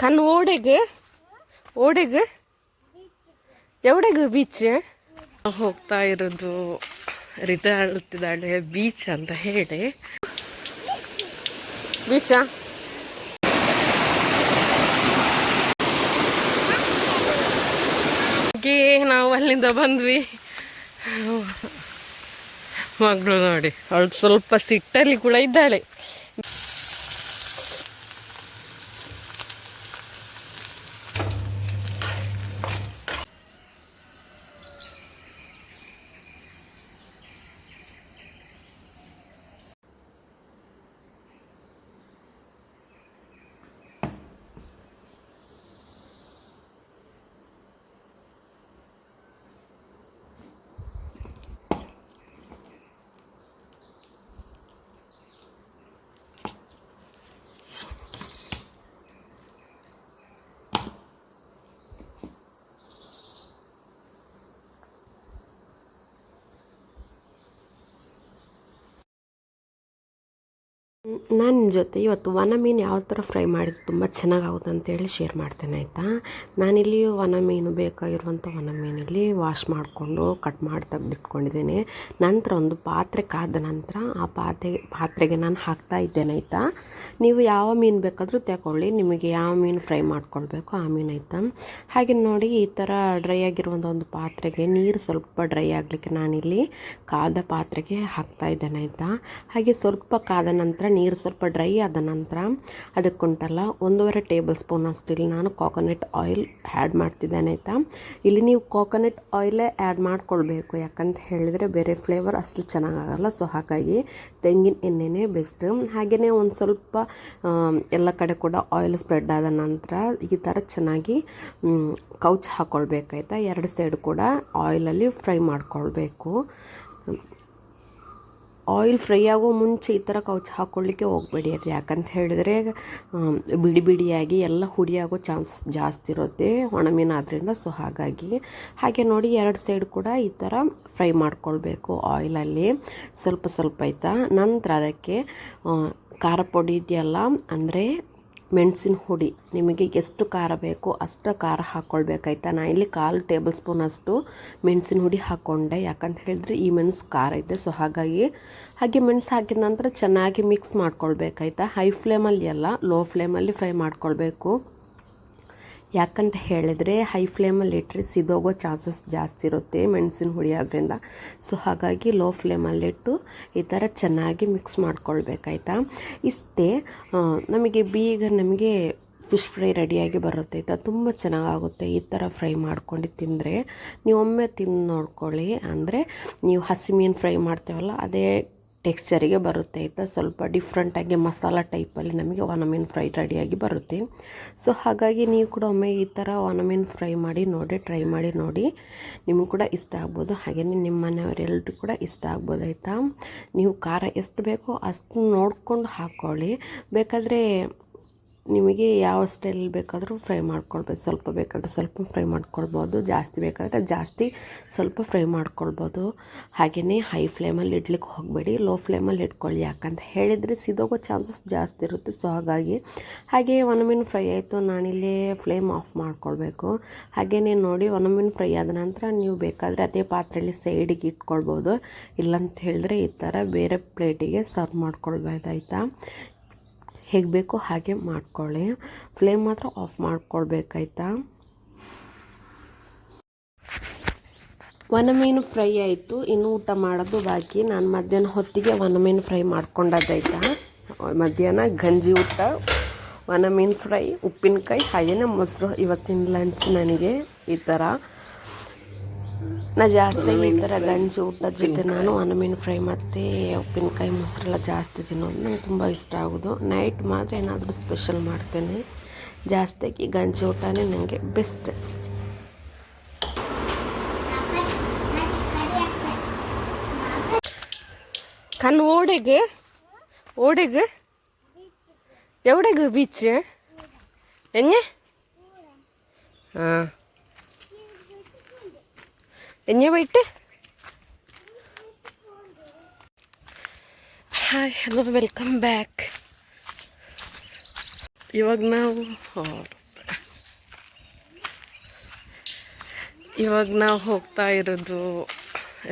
ಕಣ್ಣು ಓಡೆಗೆ ಓಡೆಗೆ. ಎವಡೆಗೆ ಬೀಚ್ ಹೋಗ್ತಾ ಇರೋದು ರಿತ ಹೇಳ್ತಿದ್ದಾಳೆ ಬೀಚ್ ಅಂತ ಹೇಳಿ. ಬೀಚಾ ನಾವು ಅಲ್ಲಿಂದ ಬಂದ್ವಿ. ಮಗಳು ನೋಡಿ ಅವಳು ಸ್ವಲ್ಪ ಸಿಟ್ಟಲ್ಲಿ ಕೂಡ ಇದ್ದಾಳೆ. ನನ್ನ ಜೊತೆ ಇವತ್ತು ವನ ಮೀನು ಯಾವ ಥರ ಫ್ರೈ ಮಾಡಿದ್ರೆ ತುಂಬ ಚೆನ್ನಾಗಾಗುತ್ತೆ ಅಂತೇಳಿ ಶೇರ್ ಮಾಡ್ತೇನೆ, ಆಯಿತಾ? ನಾನಿಲ್ಲಿ ವನ ಮೀನು ಬೇಕಾಗಿರುವಂಥ ವನ ಮೀನಲ್ಲಿ ವಾಶ್ ಮಾಡಿಕೊಂಡು ಕಟ್ ಮಾಡಿ ತೆಗೆದಿಟ್ಕೊಂಡಿದ್ದೇನೆ. ನಂತರ ಒಂದು ಪಾತ್ರೆ ಕಾದ ನಂತರ ಆ ಪಾತ್ರೆ, ಪಾತ್ರೆಗೆ ನಾನು ಹಾಕ್ತಾ ಇದ್ದೇನೆ, ಆಯಿತಾ? ನೀವು ಯಾವ ಮೀನು ಬೇಕಾದರೂ ತಗೊಳ್ಳಿ, ನಿಮಗೆ ಯಾವ ಮೀನು ಫ್ರೈ ಮಾಡ್ಕೊಳ್ಬೇಕು ಆ ಮೀನು, ಆಯಿತಾ? ಹಾಗೆ ನೋಡಿ, ಈ ಥರ ಡ್ರೈ ಆಗಿರುವಂಥ ಒಂದು ಪಾತ್ರೆಗೆ ನೀರು ಸ್ವಲ್ಪ ಡ್ರೈ ಆಗಲಿಕ್ಕೆ ನಾನಿಲ್ಲಿ ಕಾದ ಪಾತ್ರೆಗೆ ಹಾಕ್ತಾ ಇದ್ದೇನೆ, ಆಯಿತಾ? ಹಾಗೆ ಸ್ವಲ್ಪ ಕಾದ ನಂತರ ನೀರು ಸ್ವಲ್ಪ ಡ್ರೈ ಆದ ನಂತರ ಅದಕ್ಕೆ ಉಂಟಲ್ಲ ಒಂದೂವರೆ ಟೇಬಲ್ ಸ್ಪೂನ್ ಅಷ್ಟು ಇಲ್ಲಿ ನಾನು ಕೋಕೋನಟ್ ಆಯಿಲ್ ಆ್ಯಡ್ ಮಾಡ್ತಿದ್ದೇನೆ ಆಯಿತಾ? ಇಲ್ಲಿ ನೀವು ಕೋಕೋನಟ್ ಆಯಿಲೇ ಆ್ಯಡ್ ಮಾಡ್ಕೊಳ್ಬೇಕು. ಯಾಕಂತ ಹೇಳಿದರೆ ಬೇರೆ ಫ್ಲೇವರ್ ಅಷ್ಟು ಚೆನ್ನಾಗಾಗಲ್ಲ. ಸೊ ಹಾಗಾಗಿ ತೆಂಗಿನ ಎಣ್ಣೆನೇ ಬೆಸ್ಟ್ ಹಾಗೆಯೇ ಒಂದು ಸ್ವಲ್ಪ ಎಲ್ಲ ಕಡೆ ಕೂಡ ಆಯಿಲ್ ಸ್ಪ್ರೆಡ್ ಆದ ನಂತರ ಈ ಥರ ಚೆನ್ನಾಗಿ ಕೌಚ್ ಹಾಕ್ಕೊಳ್ಬೇಕಾಯ್ತಾ ಎರಡು ಸೈಡ್ ಕೂಡ ಆಯಿಲಲ್ಲಿ ಫ್ರೈ ಮಾಡ್ಕೊಳ್ಬೇಕು. ಆಯಿಲ್ ಫ್ರೈ ಆಗೋ ಮುಂಚೆ ಈ ಥರ ಕೌಚ್ ಹಾಕ್ಕೊಳ್ಳಿಕ್ಕೆ ಹೋಗಬೇಡಿ ಅದು ಯಾಕಂತ ಹೇಳಿದರೆ ಬಿಡಿ ಬಿಡಿಯಾಗಿ ಎಲ್ಲ ಹುಡಿಯಾಗೋ ಚಾನ್ಸಸ್ ಜಾಸ್ತಿ ಇರುತ್ತೆ ಒಣಮೀನು ಆದ್ದರಿಂದ ಸೊ ಹಾಗಾಗಿ ಹಾಗೆ ನೋಡಿ ಎರಡು ಸೈಡ್ ಕೂಡ ಈ ಥರ ಫ್ರೈ ಮಾಡ್ಕೊಳ್ಬೇಕು ಆಯಿಲಲ್ಲಿ. ಸ್ವಲ್ಪ ಸ್ವಲ್ಪ ಆಯ್ತಾ. ನಂತರ ಅದಕ್ಕೆ ಖಾರ ಪುಡಿ ಇದೆಯಲ್ಲ, ಅಂದರೆ ಮೆಣಸಿನ ಹುಡಿ. ನಿಮಗೆ ಎಷ್ಟು ಖಾರ ಬೇಕೋ ಅಷ್ಟು ಖಾರ ಹಾಕ್ಕೊಳ್ಬೇಕಾಯ್ತಾ ನಾನು ಇಲ್ಲಿ ಕಾಲು ಟೇಬಲ್ ಸ್ಪೂನ್ ಅಷ್ಟು ಮೆಣಸಿನ ಹುಡಿ ಹಾಕ್ಕೊಂಡೆ ಯಾಕಂತ ಹೇಳಿದ್ರೆ ಈ ಮೆಣಸು ಖಾರ ಇದೆ ಸೊ ಹಾಗಾಗಿ ಹಾಗೆ ಮೆಣಸು ಹಾಕಿದ ನಂತರ ಚೆನ್ನಾಗಿ ಮಿಕ್ಸ್ ಮಾಡ್ಕೊಳ್ಬೇಕಾಯ್ತಾ? ಹೈ ಫ್ಲೇಮಲ್ಲಿ ಅಲ್ಲ ಲೋ ಫ್ಲೇಮಲ್ಲಿ ಫ್ರೈ ಮಾಡ್ಕೊಳ್ಬೇಕು. ಯಾಕಂತ ಹೇಳಿದರೆ ಹೈ ಫ್ಲೇಮಲ್ಲಿ ಇಟ್ಟರೆ ಸಿದೋಗೋ ಚಾನ್ಸಸ್ ಜಾಸ್ತಿ ಇರುತ್ತೆ ಮೆಣಸಿನ ಹುಡಿ ಆದ್ದರಿಂದ ಸೊ ಹಾಗಾಗಿ ಲೋ ಫ್ಲೇಮಲ್ಲಿಟ್ಟು ಈ ಥರ ಚೆನ್ನಾಗಿ ಮಿಕ್ಸ್ ಮಾಡ್ಕೊಳ್ಬೇಕಾಯ್ತಾ? ಇಷ್ಟೇ ನಮಗೆ ಬೀಗ ನಮಗೆ ಫಿಶ್ ಫ್ರೈ ರೆಡಿಯಾಗಿ ಬರುತ್ತೆ ಆಯಿತಾ? ತುಂಬ ಚೆನ್ನಾಗಾಗುತ್ತೆ ಈ ಥರ ಫ್ರೈ ಮಾಡ್ಕೊಂಡು ತಿಂದರೆ. ನೀವು ಒಮ್ಮೆ ತಿಂದು ನೋಡ್ಕೊಳ್ಳಿ. ಅಂದರೆ, ನೀವು ಹಸಿ ಮೀನು ಫ್ರೈ ಮಾಡ್ತೇವಲ್ಲ, ಅದೇ ಟೆಕ್ಸ್ಚರಿಗೆ ಬರುತ್ತೆ ಆಯಿತಾ ಸ್ವಲ್ಪ ಡಿಫ್ರೆಂಟಾಗಿ ಮಸಾಲ ಟೈಪಲ್ಲಿ ನಮಗೆ ಒಣಮೀನು ಫ್ರೈ ರೆಡಿಯಾಗಿ ಬರುತ್ತೆ. ಸೊ ಹಾಗಾಗಿ ನೀವು ಕೂಡ ಒಮ್ಮೆ ಈ ಥರ ಒಣಮೀನು ಫ್ರೈ ಮಾಡಿ ನೋಡಿ ಟ್ರೈ ಮಾಡಿ ನೋಡಿ. ನಿಮಗೆ ಕೂಡ ಇಷ್ಟ ಆಗ್ಬೋದು. ಹಾಗೆಯೇ ನಿಮ್ಮ ಮನೆಯವರೆಲ್ಲರೂ ಕೂಡ ಇಷ್ಟ ಆಗ್ಬೋದು ಆಯಿತಾ? ನೀವು ಖಾರ ಎಷ್ಟು ಬೇಕೋ ಅಷ್ಟು ನೋಡಿಕೊಂಡು ಹಾಕ್ಕೊಳ್ಳಿ ಬೇಕಾದರೆ ನಿಮಗೆ ಯಾವ ಸ್ಟೈಲ್ ಬೇಕಾದರೂ ಫ್ರೈ ಮಾಡ್ಕೊಳ್ಬೋದು. ಸ್ವಲ್ಪ ಬೇಕಾದರೆ ಸ್ವಲ್ಪ ಫ್ರೈ ಮಾಡ್ಕೊಳ್ಬೋದು. ಜಾಸ್ತಿ ಬೇಕಾದರೆ ಜಾಸ್ತಿ ಸ್ವಲ್ಪ ಫ್ರೈ ಮಾಡ್ಕೊಳ್ಬೋದು. ಹಾಗೆಯೇ ಹೈ ಫ್ಲೇಮಲ್ಲಿ ಇಡ್ಲಿಕ್ಕೆ ಹೋಗಬೇಡಿ. ಲೋ ಫ್ಲೇಮಲ್ಲಿ ಇಟ್ಕೊಳ್ಳಿ. ಯಾಕಂತ ಹೇಳಿದರೆ ಸಿದೋಗೋ ಚಾನ್ಸಸ್ ಜಾಸ್ತಿ ಇರುತ್ತೆ. ಸೊ ಹಾಗಾಗಿ ಹಾಗೆ ಒಣಮೀನು ಫ್ರೈ ಆಯಿತು. ನಾನಿಲ್ಲಿ ಫ್ಲೇಮ್ ಆಫ್ ಮಾಡ್ಕೊಳ್ಬೇಕು. ಹಾಗೆಯೇ ನೋಡಿ ಒಣಮೀನು ಫ್ರೈ ಆದ ನಂತರ ನೀವು ಬೇಕಾದರೆ ಅದೇ ಪಾತ್ರೆಯಲ್ಲಿ ಸೈಡಿಗೆ ಇಟ್ಕೊಳ್ಬೋದು. ಇಲ್ಲಂತ ಹೇಳಿದ್ರೆ ಈ ಥರ ಬೇರೆ ಪ್ಲೇಟಿಗೆ ಸರ್ವ್ ಮಾಡ್ಕೊಳ್ಬೋದಾಯ್ತಾ? ಹೇಗೆ ಬೇಕೋ ಹಾಗೆ ಮಾಡ್ಕೊಳ್ಳಿ. ಫ್ಲೇಮ್ ಮಾತ್ರ ಆಫ್ ಮಾಡ್ಕೊಳ್ಬೇಕಾಯ್ತಾ? ವನಮೀನು ಫ್ರೈ ಆಯಿತು. ಇನ್ನು ಊಟ ಮಾಡೋದು ಬಾಕಿ. ನಾನು ಮಧ್ಯಾಹ್ನ ಹೊತ್ತಿಗೆ ವನಮೀನು ಫ್ರೈ ಮಾಡ್ಕೊಂಡದ್ದಾಯ್ತಾ ಮಧ್ಯಾಹ್ನ ಗಂಜಿ ಊಟ, ವನಮೀನು ಫ್ರೈ, ಉಪ್ಪಿನಕಾಯಿ, ಹಾಗೆಯೇ ಮೊಸರು ಇವತ್ತಿನ ಲಂಚ್ ನನಗೆ ಈ ಥರ. ನಾ ಜಾಸ್ತಿ ಈ ಥರ ಗಂಜಿ ಊಟದ ಜೊತೆ ನಾನು ಅನಮೀನು ಫ್ರೈ ಮತ್ತು ಉಪ್ಪಿನಕಾಯಿ ಮೊಸರೆಲ್ಲ ಜಾಸ್ತಿ ತಿನ್ನೋದು ನಂಗೆ ತುಂಬ ಇಷ್ಟ ಆಗೋದು. ನೈಟ್ ಮಾತ್ರ ಏನಾದರೂ ಸ್ಪೆಷಲ್ ಮಾಡ್ತೇನೆ. ಜಾಸ್ತಿಯಾಗಿ ಗಂಜಿ ಊಟನೇ ನನಗೆ ಬೆಸ್ಟ್ ಕಣ್ಣು ಓಡೆಗೆ ಓಡೆಗೆ. ಎವಡೆಗೆ ಬೀಚ್ ಹೆಂಗೆ? ಹಾಂ. ಎಣ್ಣೆ പോയിട്ട് ಹಾಯ್ ಹಲೋ ವೆಲ್ಕಮ್ ಬ್ಯಾಕ್ ಇವಾಗ ನಾವು ಇವಾಗ ನಾವು ಹೋಗ್ತಾ ಇರೋದು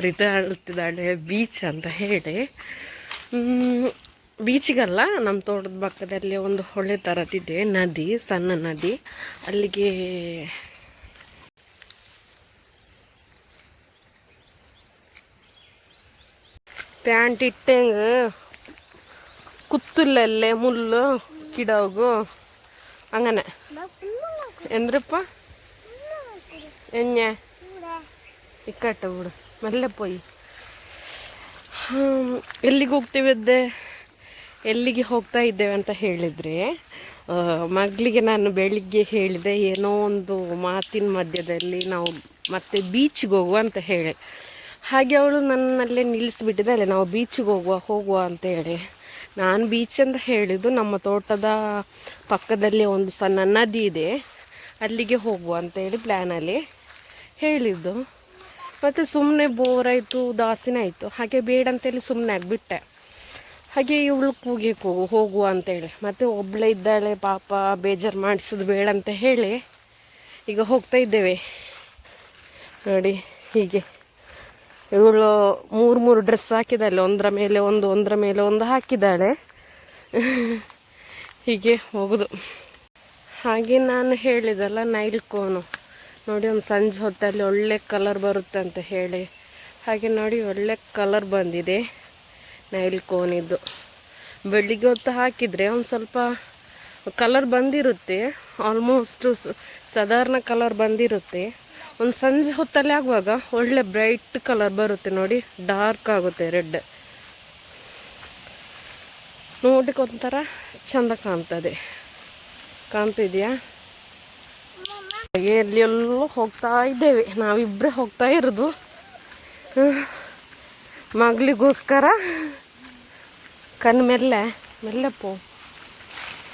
ರಿದಾಳ್ತಿದ್ದಾಳೆ ಬೀಚ್ ಅಂತ ಹೇಳಿ. ಬೀಚಿಗಲ್ಲ ನಮ್ಮ ತೋಟದ ಪಕ್ಕದಲ್ಲಿ ಒಂದು ಹೊಳೆ ಥರದಿದೆ ನದಿ, ಸಣ್ಣ ನದಿ. ಅಲ್ಲಿಗೆ ಪ್ಯಾಂಟ್ ಇಟ್ಟಂಗ ಕುತ್ತುಲ್ಲಲ್ಲೇ ಮುಳ್ಳು ಗಿಡವು അങ്ങനെ ಎಂದ್ರಪ್ಪ ಎಣ್ಣೆ ಇಕ್ಕಟ್ಟ ಬಿಡು ಮೆಲ್ಲೆ ಪೋಯಿ ಹ್ಮ್, ಎಲ್ಲಿಗೆ ಹೋಗ್ತೀವಿದ್ದೆ ಎಲ್ಲಿಗೆ ಹೋಗ್ತಾ ಇದ್ದೇವೆ ಅಂತ ಹೇಳಿದರೆ ಮಗಳಿಗೆ ನಾನು ಬೆಳಿಗ್ಗೆ ಹೇಳಿದೆ ಏನೋ ಒಂದು ಮಾತಿನ ಮಧ್ಯದಲ್ಲಿ ನಾವು ಮತ್ತೆ ಬೀಚ್ಗೆ ಹೋಗುವ ಅಂತ ಹೇಳಿ ಹಾಗೆ ಅವಳು ನನ್ನಲ್ಲೇ ನಿಲ್ಲಿಸಿಬಿಟ್ಟಿದ್ದಾಳೆ ನಾವು ಬೀಚಿಗೆ ಹೋಗುವ ಹೋಗುವ ಅಂತ ಹೇಳಿ. ನಾನು ಬೀಚ್ ಅಂತ ಹೇಳಿದ್ದು ನಮ್ಮ ತೋಟದ ಪಕ್ಕದಲ್ಲಿ ಒಂದು ಸಣ್ಣ ನದಿ ಇದೆ. ಅಲ್ಲಿಗೆ ಹೋಗುವ ಅಂತ ಹೇಳಿ ಪ್ಲ್ಯಾನಲ್ಲಿ ಹೇಳಿದ್ದು. ಮತ್ತು ಸುಮ್ಮನೆ ಬೋರ್ ಆಯಿತು ಆಯಿತು. ಹಾಗೆ ಬೇಡ ಅಂತೇಳಿ ಸುಮ್ಮನೆ ಆಗಿಬಿಟ್ಟೆ. ಹಾಗೆ ಇವಳು ಕೂಗಿ ಕೂಗು ಹೋಗುವ ಅಂತೇಳಿ ಮತ್ತು ಒಬ್ಬಳೇ ಇದ್ದಾಳೆ, ಪಾಪ ಬೇಜಾರು ಮಾಡಿಸೋದು ಬೇಡ ಅಂತ ಹೇಳಿ ಈಗ ಹೋಗ್ತಾ ಇದ್ದೇವೆ. ನೋಡಿ ಹೀಗೆ. ಇವಳು ಮೂರು ಮೂರು ಡ್ರೆಸ್ ಹಾಕಿದ್ದಾಳೆ ಒಂದರ ಮೇಲೆ ಒಂದು, ಒಂದರ ಮೇಲೆ ಒಂದು ಹಾಕಿದ್ದಾಳೆ ಹೀಗೆ ಹೋಗೋದು. ಹಾಗೆ ನಾನು ಹೇಳಿದಲ್ಲ ನೈಲ್ ಕೋನು ನೋಡಿ, ಒಂದು ಸಂಜೆ ಹೊತ್ತಲ್ಲಿ ಒಳ್ಳೆ ಕಲರ್ ಬರುತ್ತೆ ಅಂತ ಹೇಳಿ. ಹಾಗೆ ನೋಡಿ, ಒಳ್ಳೆ ಕಲರ್ ಬಂದಿದೆ ನೈಲ್ ಕೋನಿದ್ದು ಬೆಳಿಗ್ಗೆ ಹೊತ್ತು ಹಾಕಿದರೆ ಒಂದು ಸ್ವಲ್ಪ ಕಲರ್ ಬಂದಿರುತ್ತೆ. ಆಲ್ಮೋಸ್ಟ್ ಸಾಧಾರಣ ಕಲರ್ ಬಂದಿರುತ್ತೆ. ಒಂದು ಸಂಜೆ ಹೊತ್ತಲ್ಲಿ ಆಗುವಾಗ ಒಳ್ಳೆ ಬ್ರೈಟ್ ಕಲರ್ ಬರುತ್ತೆ ನೋಡಿ, ಡಾರ್ಕ್ ಆಗುತ್ತೆ ರೆಡ್. ನೋಡಲಿಕ್ಕೆ ಒಂಥರ ಚಂದ ಕಾಣ್ತದೆ. ಕಾಣ್ತಿದ್ಯಾ? ಎಲ್ಲಿ ಹೋಗ್ತಾ ಇದ್ದೇವೆ. ನಾವಿಬ್ಬರೇ ಹೋಗ್ತಾ ಇರೋದು. ಮಗಳಿಗೋಸ್ಕರ ಕಣ್ಣು ಮೆಲ್ಲೆ ಮೆಲ್ಲಪ್ಪು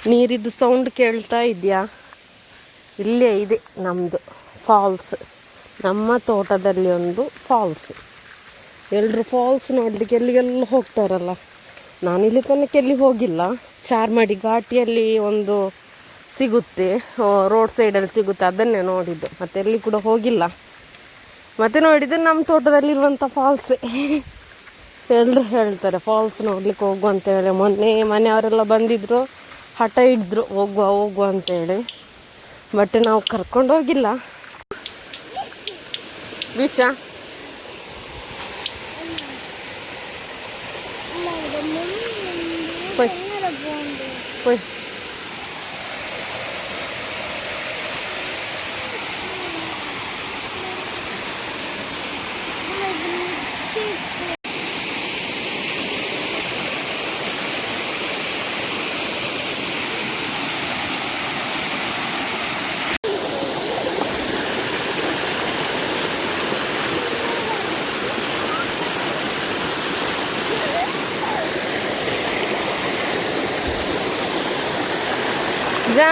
ನೀರಿದ್ದು ಸೌಂಡ್ ಕೇಳ್ತಾ ಇದೆಯಾ? ಇಲ್ಲೇ ಇದೆ ನಮ್ಮದು ಫಾಲ್ಸ್ ನಮ್ಮ ತೋಟದಲ್ಲಿ ಒಂದು ಫಾಲ್ಸ್. ಎಲ್ಲರೂ ಫಾಲ್ಸ್ ನೋಡಲಿಕ್ಕೆ ಎಲ್ಲಿಗೆಲ್ಲ ಹೋಗ್ತಾರಲ್ಲ. ನಾನು ಇಲ್ಲಿ ತನಕ ಎಲ್ಲಿ ಹೋಗಿಲ್ಲ. ಚಾರ್ಮಾಡಿ ಘಾಟಿಯಲ್ಲಿ ಒಂದು ಸಿಗುತ್ತೆ. ರೋಡ್ ಸೈಡಲ್ಲಿ ಸಿಗುತ್ತೆ. ಅದನ್ನೇ ನೋಡಿದ್ದು. ಮತ್ತೆ ಎಲ್ಲಿ ಕೂಡ ಹೋಗಿಲ್ಲ. ಮತ್ತೆ ನೋಡಿದ್ದು ನಮ್ಮ ತೋಟದಲ್ಲಿರುವಂಥ ಫಾಲ್ಸ್. ಎಲ್ಲರೂ ಹೇಳ್ತಾರೆ, ಫಾಲ್ಸ್ ನೋಡ್ಲಿಕ್ಕೆ ಹೋಗು ಅಂತೇಳಿ. ಮೊನ್ನೆ ಮನೆಯವರೆಲ್ಲ ಬಂದಿದ್ರು. ಹಠ ಹಿಡಿದ್ರು, ಹೋಗುವ ಹೋಗುವ ಅಂತೇಳಿ. ಬಟ್ ನಾವು ಕರ್ಕೊಂಡು ಹೋಗಿಲ್ಲ. ಬೀಚಾ പോയി. പോയി.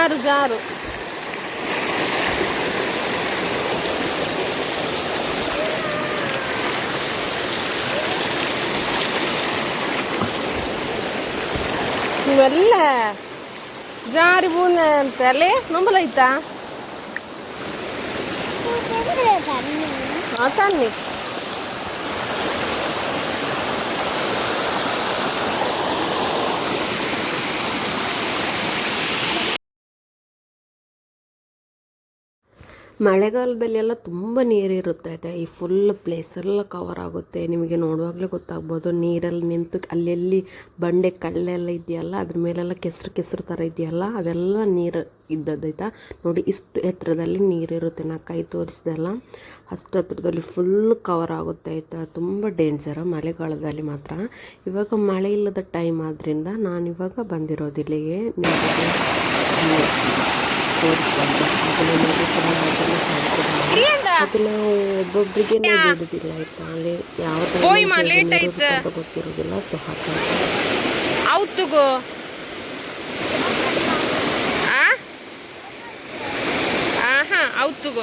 జారు జారు నువ్వెల్ల జారి పోయింది అంతలే నమ్మలైతా తన్ని ಮಳೆಗಾಲದಲ್ಲಿ ಎಲ್ಲ ತುಂಬ ನೀರಿರುತ್ತೆ ಈ ಫುಲ್ ಪ್ಲೇಸ್ ಎಲ್ಲ ಕವರ್ ಆಗುತ್ತೆ. ನಿಮಗೆ ನೋಡುವಾಗಲೇ ಗೊತ್ತಾಗ್ಬೋದು, ನೀರಲ್ಲಿ ನಿಂತು ಅಲ್ಲೆಲ್ಲಿ ಬಂಡೆ ಕಲ್ಲೆಲ್ಲ ಇದೆಯಲ್ಲ, ಅದ್ರ ಮೇಲೆಲ್ಲ ಕೆಸರು ಕೆಸರು ಥರ ಇದೆಯಲ್ಲ, ಅದೆಲ್ಲ ನೀರು ಇದ್ದದ್ದಾಯ್ತಾ ನೋಡಿ, ಇಷ್ಟು ಎತ್ತರದಲ್ಲಿ ನೀರಿರುತ್ತೆ ನಾ ಕೈ ತೋರಿಸ್ದಲ್ಲ, ಅಷ್ಟು ಹತ್ರದಲ್ಲಿ ಫುಲ್ ಕವರ್ ಆಗುತ್ತೆ ಆಯಿತಾ? ತುಂಬ ಡೇಂಜರ್ ಮಳೆಗಾಲದಲ್ಲಿ ಮಾತ್ರ. ಇವಾಗ ಮಳೆ ಇಲ್ಲದ ಟೈಮ್ ಆದ್ದರಿಂದ ನಾನಿವಾಗ ಬಂದಿರೋದಿಲ್ಲಿಗೆ ನಿಮಗೆ ತೋರಿಸ್ಬಾರ್ದು ಅದು ನಾವು ಒಬ್ಬೊಬ್ಬರಿಗೆ ಬಿಡುದಿಲ್ಲ ಆಯ್ತಾ ಅಲ್ಲಿ ಯಾವ ಥರ ಗೊತ್ತಿರೋದಿಲ್ಲ ಸೊ ಹಾಗಾಗಿ. ಔತುಗೋ. ಆಹಾ ಎಂದಪ್ಪ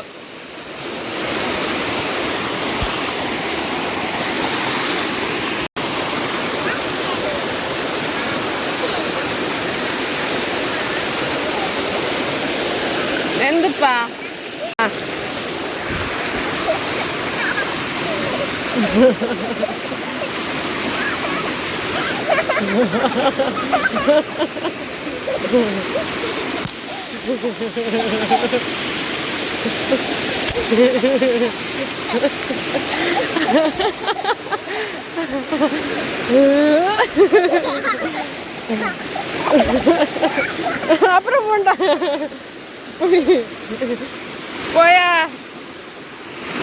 அப்புறம் போண்டா போயா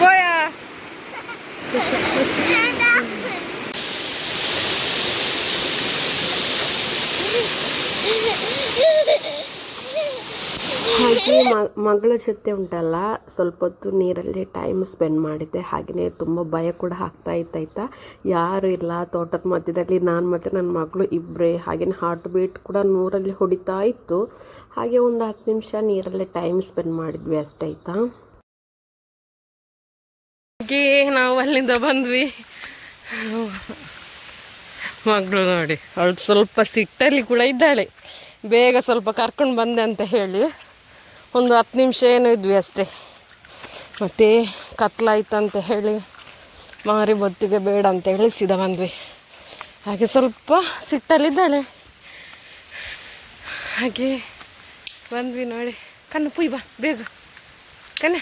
போயா ಹಾಗೆ ಮಗಳ ಜೊತೆ ಉಂಟಲ್ಲ, ಸ್ವಲ್ಪ ಹೊತ್ತು ನೀರಲ್ಲಿ ಟೈಮ್ ಸ್ಪೆಂಡ್ ಮಾಡಿದ್ದೆ. ಹಾಗೆಯೇ ತುಂಬ ಭಯ ಕೂಡ ಆಗ್ತಾ ಇತ್ತಾಯ್ತಾ ಯಾರು ಇಲ್ಲ, ತೋಟದ ಮಧ್ಯದಲ್ಲಿ ನಾನು ಮತ್ತು ನನ್ನ ಮಗಳು ಇಬ್ಬರೇ ಹಾಗೆಯೇ ಹಾರ್ಟ್ ಬೀಟ್ ಕೂಡ ನೂರಲ್ಲಿ ಹೊಡಿತಾ ಇತ್ತು. ಹಾಗೆ ಒಂದು ಹತ್ತು ನಿಮಿಷ ನೀರಲ್ಲೇ ಟೈಮ್ ಸ್ಪೆಂಡ್ ಮಾಡಿದ್ವಿ ಅಷ್ಟೇ ಹಾಗೆ ನಾವು ಅಲ್ಲಿಂದ ಬಂದ್ವಿ. ಮಗಳು ನೋಡಿ, ಅವಳು ಸ್ವಲ್ಪ ಸಿಟ್ಟಲ್ಲಿ ಕೂಡ ಇದ್ದಾಳೆ. ಬೇಗ ಸ್ವಲ್ಪ ಕರ್ಕೊಂಡು ಬಂದೆ ಅಂತ ಹೇಳಿ. ಒಂದು ಹತ್ತು ನಿಮಿಷ ಏನೋ ಇದ್ವಿ ಅಷ್ಟೇ. ಮತ್ತು ಕತ್ಲಾಯ್ತಂತ ಹೇಳಿ ಮಾರಿ ಬೊತ್ತಿಗೆ ಬೇಡ ಅಂತ ಹೇಳಿ ಸಿದ ಬಂದ್ವಿ. ಹಾಗೆ ಸ್ವಲ್ಪ ಸಿಟ್ಟಲ್ಲಿದ್ದಾಳೆ ಹಾಗೆ ಬಂದ್ವಿ ನೋಡಿ. ಕಣ್ಣು, ಪುಯ್ ಬಾ, ಬೇಗ. ಕಣ್ಣೆ.